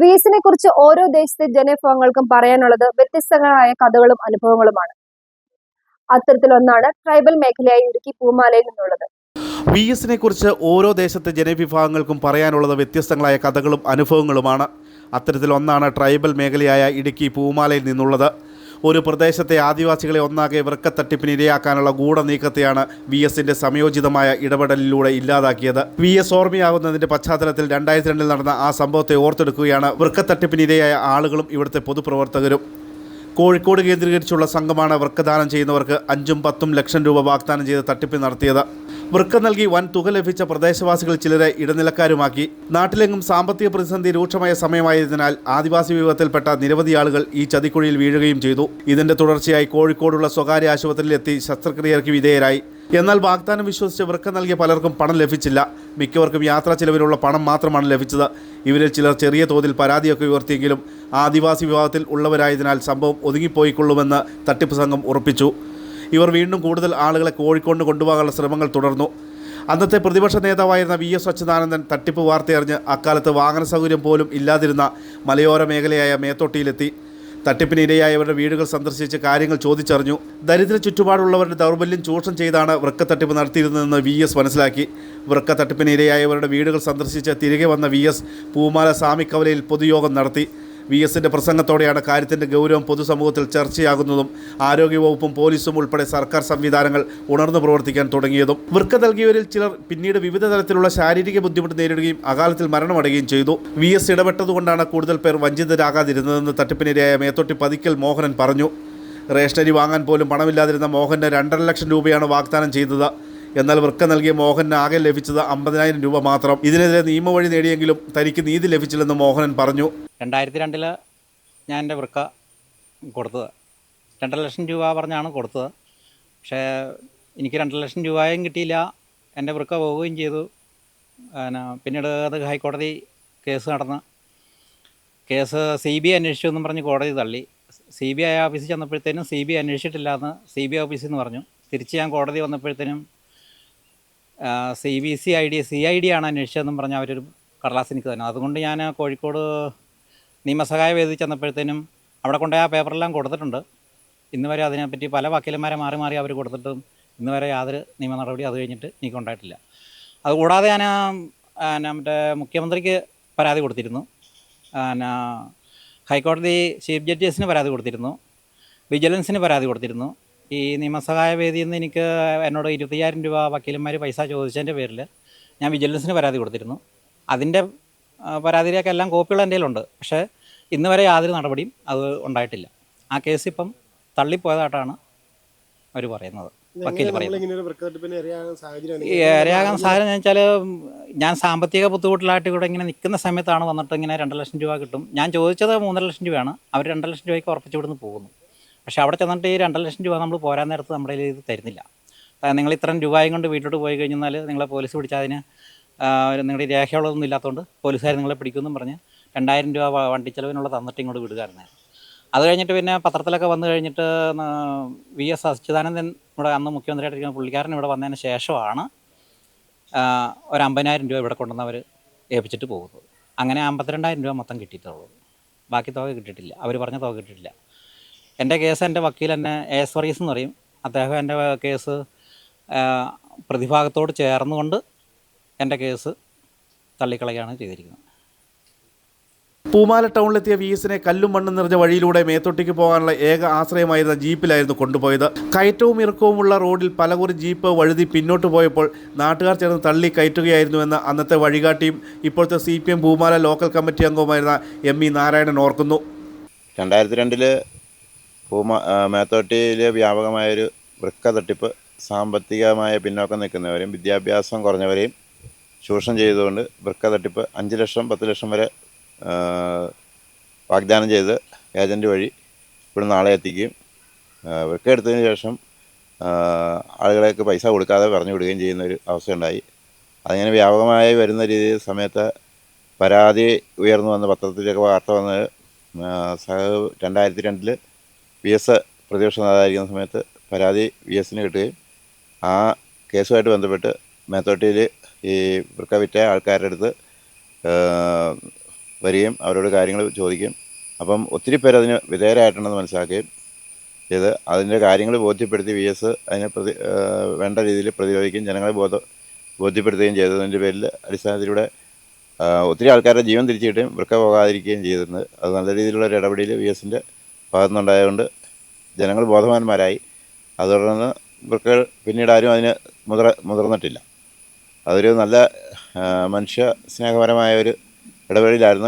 V എസിനെ കുറിച്ച് ഓരോ ദേശത്തെ ജനവിഭവങ്ങൾക്കും പറയാനുള്ളത് വ്യത്യസ്തങ്ങളായ കഥകളും അനുഭവങ്ങളുമാണ്. അത്തരത്തിലൊന്നാണ് ട്രൈബൽ മേഖലയായി ഇടുക്കി പൂമാലയിൽ നിന്നുള്ളത്. വി എസിനെ കുറിച്ച് ഓരോ ദേശത്തെ ജനവിഭാഗങ്ങൾക്കും പറയാനുള്ളത് വ്യത്യസ്തങ്ങളായ കഥകളും അനുഭവങ്ങളുമാണ്. അത്തരത്തിലൊന്നാണ് ട്രൈബൽ മേഖലയായ ഇടുക്കി പൂമാലയിൽ നിന്നുള്ളത്. ഒരു പ്രദേശത്തെ ആദിവാസികളെ ഒന്നാകെ വൃക്കത്തട്ടിപ്പിന് ഇരയാക്കാനുള്ള ഗൂഢനീക്കത്തെയാണ് വി എസിന്റെ സംയോജിതമായ ഇടപെടലിലൂടെ ഇല്ലാതാക്കിയത്. വി എസ് ഓർമ്മയാകുന്നതിന്റെ പശ്ചാത്തലത്തിൽ രണ്ടായിരത്തി രണ്ടിൽ നടന്ന ആ സംഭവത്തെ ഓർത്തെടുക്കുകയാണ് വൃക്കത്തട്ടിപ്പിന് ഇരയായ ആളുകളും ഇവിടുത്തെ പൊതുപ്രവർത്തകരും. കോഴിക്കോട് കേന്ദ്രീകരിച്ചുള്ള സംഘമാണ് വൃക്കദാനം ചെയ്യുന്നവർക്ക് അഞ്ചും പത്തും ലക്ഷം രൂപ വാഗ്ദാനം ചെയ്ത് തട്ടിപ്പ് നടത്തിയത്. വൃക്ക നൽകി വൻ തുക ലഭിച്ച പ്രദേശവാസികൾ ചിലരെ ഇടനിലക്കാരുമാക്കി. നാട്ടിലെങ്ങും സാമ്പത്തിക പ്രതിസന്ധി രൂക്ഷമായ സമയമായതിനാൽ ആദിവാസി വിഭാഗത്തിൽപ്പെട്ട നിരവധി ആളുകൾ ഈ ചതിക്കുഴിയിൽ വീഴുകയും ചെയ്തു. ഇതിന്റെ തുടർച്ചയായി കോഴിക്കോടുള്ള സ്വകാര്യ ആശുപത്രിയിലെത്തി ശസ്ത്രക്രിയയ്ക്ക് വിധേയരായി. എന്നാൽ വാഗ്ദാനം വിശ്വസിച്ച് വൃക്ക നൽകിയ പലർക്കും പണം ലഭിച്ചില്ല. മിക്കവർക്കും യാത്രാ ചിലവിലുള്ള പണം മാത്രമാണ് ലഭിച്ചത്. ഇവരിൽ ചിലർ ചെറിയ തോതിൽ പരാതിയൊക്കെ ഉയർത്തിയെങ്കിലും ആദിവാസി വിഭാഗത്തിൽ ഉള്ളവരായതിനാൽ സംഭവം ഒതുങ്ങിപ്പോയിക്കൊള്ളുമെന്ന് തട്ടിപ്പ് സംഘം ഉറപ്പിച്ചു. ഇവർ വീണ്ടും കൂടുതൽ ആളുകളെ കോഴിക്കോട് കൊണ്ടുപോകാനുള്ള ശ്രമങ്ങൾ തുടർന്നു. അന്നത്തെ പ്രതിപക്ഷ നേതാവായിരുന്ന വി എസ് അച്യുതാനന്ദൻ തട്ടിപ്പ് വാർത്തയറിഞ്ഞ് അക്കാലത്ത് വാഹന സൗകര്യം പോലും ഇല്ലാതിരുന്ന മലയോര മേഖലയായ മേത്തോട്ടിയിലെത്തി. തട്ടിപ്പിന് ഇരയായവരുടെ വീടുകൾ സന്ദർശിച്ച് കാര്യങ്ങൾ ചോദിച്ചറിഞ്ഞു. ദരിദ്ര ചുറ്റുപാടുള്ളവരുടെ ദൗർബല്യം ചൂഷണം ചെയ്താണ് വൃക്ക തട്ടിപ്പ് നടത്തിയിരുന്നതെന്ന് വി എസ് മനസ്സിലാക്കി. വൃക്ക തട്ടിപ്പിന് ഇരയായവരുടെ വീടുകൾ സന്ദർശിച്ച് തിരികെ വന്ന വി എസ് പൂമാല സാമിക്കവലയിൽ പൊതുയോഗം നടത്തി. വി എസിന്റെ പ്രസംഗത്തോടെയാണ് കാര്യത്തിന്റെ ഗൗരവം പൊതുസമൂഹത്തിൽ ചർച്ചയാകുന്നതും ആരോഗ്യവകുപ്പും പോലീസും ഉൾപ്പെടെ സർക്കാർ സംവിധാനങ്ങൾ ഉണർന്നു പ്രവർത്തിക്കാൻ തുടങ്ങിയതും. വൃക്ക നൽകിയവരിൽ ചിലർ പിന്നീട് വിവിധ തരത്തിലുള്ള ശാരീരിക ബുദ്ധിമുട്ട് നേരിടുകയും അകാലത്തിൽ മരണമടയുകയും ചെയ്തു. വി എസ് ഇടപെട്ടതുകൊണ്ടാണ് കൂടുതൽ പേർ വഞ്ചിതരാകാതിരുന്നതെന്ന് തട്ടിപ്പിനിരയായ മേത്തൊട്ടി പതിക്കൽ മോഹനൻ പറഞ്ഞു. റേഷനരി വാങ്ങാൻ പോലും പണമില്ലാതിരുന്ന മോഹന് രണ്ടര ലക്ഷം രൂപയാണ് വാഗ്ദാനം ചെയ്തത്. എന്നാൽ വൃക്ക നൽകിയ മോഹന് ആകെ ലഭിച്ചത് അമ്പതിനായിരം രൂപ മാത്രം. ഇതിനെതിരെ നിയമവഴി നേടിയെങ്കിലും തനിക്ക് നീതി ലഭിച്ചില്ലെന്ന് മോഹനൻ പറഞ്ഞു. രണ്ടായിരത്തി രണ്ടിൽ ഞാൻ എന്റെ വൃക്ക കൊടുത്തത്. രണ്ടര ലക്ഷം രൂപ പറഞ്ഞാണ് കൊടുത്തത്. പക്ഷേ എനിക്ക് രണ്ടര ലക്ഷം രൂപയും കിട്ടിയില്ല. എന്റെ വൃക്ക പോവുകയും ചെയ്തു. പിന്നെ പിന്നീട് അത് ഹൈക്കോടതി കേസ് നടന്ന് കേസ് സി ബി ഐ അന്വേഷിച്ചു എന്നും പറഞ്ഞ് കോടതി തള്ളി. സി ബി ഐ ഓഫീസിൽ ചെന്നപ്പോഴത്തേനും സി ബി ഐ അന്വേഷിച്ചിട്ടില്ല എന്ന് സി ബി ഐ ഓഫീസിൽ നിന്ന് പറഞ്ഞു. തിരിച്ച് ഞാൻ കോടതി വന്നപ്പോഴത്തേനും C B C I D C I D ആണ് അന്വേഷിച്ചതെന്നും പറഞ്ഞ് അവരൊരു കടലാസ് എനിക്ക് തന്നെ. അതുകൊണ്ട് ഞാൻ കോഴിക്കോട് നിയമസഹായ വേദി ചെന്നപ്പോഴത്തേനും അവിടെ കൊണ്ടുപോയി ആ പേപ്പറെല്ലാം കൊടുത്തിട്ടുണ്ട്. ഇന്ന് വരെ അതിനെപ്പറ്റി പല വക്കീലന്മാരെ മാറി മാറി അവർ കൊടുത്തിട്ടും ഇന്ന് വരെ യാതൊരു നിയമ നടപടി അത് കഴിഞ്ഞിട്ട് എനിക്കുണ്ടായിട്ടില്ല അതുകൂടാതെ ഞാൻ എന്നാ മറ്റേ മുഖ്യമന്ത്രിക്ക് പരാതി കൊടുത്തിരുന്നു. പിന്നെ ഹൈക്കോടതി ചീഫ് ജഡ്ജസിന് പരാതി കൊടുത്തിരുന്നു. വിജിലൻസിന് പരാതി കൊടുത്തിരുന്നു. ഈ നിയമസഹായ വേദിയിൽ നിന്ന് എനിക്ക് എന്നോട് ഇരുപത്തയ്യായിരം രൂപ വക്കീലന്മാർ പൈസ ചോദിച്ചതിന്റെ പേരിൽ ഞാൻ വിജിലൻസിന് പരാതി കൊടുത്തിരുന്നു. അതിന്റെ പരാതിയിലേക്കെല്ലാം കോപ്പികൾ എന്റെ കയ്യിലുണ്ട്. പക്ഷേ ഇന്ന് വരെ യാതൊരു നടപടിയും അത് ഉണ്ടായിട്ടില്ല. ആ കേസ് ഇപ്പം തള്ളിപ്പോയതായിട്ടാണ് അവർ പറയുന്നത്. വക്കീൽ പറയുന്നത്. ഇരയാകാൻ സാഹചര്യം എന്ന് വെച്ചാൽ ഞാൻ സാമ്പത്തിക ബുദ്ധിമുട്ടിലായിട്ട് ഇവിടെ ഇങ്ങനെ നിൽക്കുന്ന സമയത്താണ് വന്നിട്ട് ഇങ്ങനെ രണ്ട് ലക്ഷം രൂപ കിട്ടും. ഞാൻ ചോദിച്ചത് മൂന്നര ലക്ഷം രൂപയാണ്. അവർ രണ്ട് ലക്ഷം രൂപയ്ക്ക് ഉറപ്പിച്ച് ഇവിടുന്ന് പോകുന്നു. പക്ഷേ അവിടെ ചെന്നിട്ട് ഈ രണ്ട് ലക്ഷം രൂപ നമ്മൾ പോരാൻ നേരത്ത് നമ്മുടെ കയ്യിൽ ഇത് തരുന്നില്ല. നിങ്ങൾ ഇത്രയും രൂപയും കൊണ്ട് വീട്ടിലോട്ട് പോയി കഴിഞ്ഞാൽ നിങ്ങളെ പോലീസ് പിടിച്ചാൽ അതിന് നിങ്ങളുടെ രേഖയുള്ളതൊന്നും രേഖകളൊന്നും ഇല്ലാത്തതുകൊണ്ട് പോലീസുകാർ നിങ്ങളെ പിടിക്കുമെന്നും പറഞ്ഞ് രണ്ടായിരം രൂപ വണ്ടി ചെലവിനുള്ള തന്നിട്ട് ഇങ്ങോട്ട് വിടുകയായിരുന്നു. അത് കഴിഞ്ഞിട്ട് പിന്നെ പത്രത്തിലൊക്കെ വന്നു കഴിഞ്ഞിട്ട് വി എസ് അച്യുതാനന്ദൻ ഇവിടെ അന്ന് മുഖ്യമന്ത്രിയായിട്ടിരിക്കുന്ന പുള്ളിക്കാരൻ ഇവിടെ വന്നതിന് ശേഷമാണ് ഒരു അമ്പതിനായിരം രൂപ ഇവിടെ കൊണ്ടുവന്നവർ ഏൽപ്പിച്ചിട്ട് പോകുന്നത്. അങ്ങനെ അമ്പത്തിരണ്ടായിരം രൂപ മൊത്തം കിട്ടിയിട്ടുള്ളൂ. ബാക്കി തുക കിട്ടിയിട്ടില്ല. അവർ പറഞ്ഞ തുക കിട്ടിയിട്ടില്ല. എന്റെ കേസ് എന്റെ വക്കീൽ എന്നെ എസ് വർഗീസ് എന്ന് പറയും. അദ്ദേഹം എന്റെ കേസ് പ്രതിഭാഗത്തോട് ചേർന്നുകൊണ്ട് എന്റെ കേസ് തള്ളിക്കളയാണ് ചെയ്തിരിക്കുന്നത്. പൂമാല ടൗണിലെത്തിയ വി എസിനെ കല്ലും മണ്ണും നിറഞ്ഞ വഴിയിലൂടെ മേത്തോട്ടിക്ക് പോകാനുള്ള ഏക ആശ്രയമായിരുന്ന ജീപ്പിലായിരുന്നു കൊണ്ടുപോയത്. കയറ്റവും ഇറക്കവുമുള്ള റോഡിൽ പലകുറി ജീപ്പ് വഴുതി പിന്നോട്ട് പോയപ്പോൾ നാട്ടുകാർ ചേർന്ന് തള്ളി കയറ്റുകയായിരുന്നുവെന്ന് അന്നത്തെ വഴികാട്ടിയും ഇപ്പോഴത്തെ C P M Poomala local committee അംഗവുമായിരുന്ന M E Narayanan ഓർക്കുന്നു. രണ്ടായിരത്തി രണ്ടിൽ പൂമ വ്യാപകമായൊരു വൃക്ക തട്ടിപ്പ് സാമ്പത്തികമായ പിന്നോക്കം നിൽക്കുന്നവരെയും വിദ്യാഭ്യാസം കുറഞ്ഞവരെയും ചൂഷണം ചെയ്തുകൊണ്ട് വൃക്ക തട്ടിപ്പ് അഞ്ച് ലക്ഷം പത്ത് ലക്ഷം വരെ വാഗ്ദാനം ചെയ്ത് ഏജന്റ് വഴി ഇവിടെ നാളെ എത്തിക്കുകയും വൃക്ക എടുത്തതിന് ശേഷം ആളുകളെയൊക്കെ പൈസ കൊടുക്കാതെ പറഞ്ഞു വിടുകയും ചെയ്യുന്ന ഒരു അവസ്ഥ ഉണ്ടായി അതിങ്ങനെ വ്യാപകമായി വരുന്ന രീതിയിൽ സമയത്ത് പരാതി ഉയർന്നു വന്ന പത്രത്തിലൊക്കെ വാർത്ത വന്നത് സഹ- രണ്ടായിരത്തി രണ്ടിൽ വി എസ് പ്രതിപക്ഷ നേതാവായിരിക്കുന്ന സമയത്ത് പരാതി വി എസിന് കിട്ടുകയും ആ കേസുമായിട്ട് ബന്ധപ്പെട്ട് മേത്തോട്ടിയിൽ ഈ വൃക്ക വിറ്റ ആൾക്കാരുടെ അടുത്ത് വരികയും അവരോട് കാര്യങ്ങൾ ചോദിക്കും അപ്പം ഒത്തിരി പേര് അതിന് വിധേയരായിട്ടുണ്ടെന്ന് മനസ്സിലാക്കുകയും ചെയ്ത് അതിന്റെ കാര്യങ്ങൾ ബോധ്യപ്പെടുത്തി വി എസ് അതിനെ പ്രതി വേണ്ട രീതിയിൽ പ്രതിരോധിക്കുകയും ജനങ്ങളെ ബോധ ബോധ്യപ്പെടുത്തുകയും ചെയ്തതിന്റെ പേരിൽ അടിസ്ഥാനത്തിലൂടെ ഒത്തിരി ആൾക്കാരുടെ ജീവൻ തിരിച്ചു കിട്ടുകയും വൃക്ക പോകാതിരിക്കുകയും ചെയ്തിട്ടുണ്ട് അത് നല്ല രീതിയിലുള്ള ഒരു ഇടപെടൽ വി എസിന്റെ ഭാഗത്തുനിന്നുണ്ടായതുകൊണ്ട് ജനങ്ങൾ ബോധവാന്മാരായി. അത് തുടർന്ന് വൃക്കകൾ പിന്നീട് ആരും അതിന് മുതിർ മുതിർന്നിട്ടില്ല. അതൊരു നല്ല മനുഷ്യ സ്നേഹപരമായ ഒരു ഇടപെടലായിരുന്നു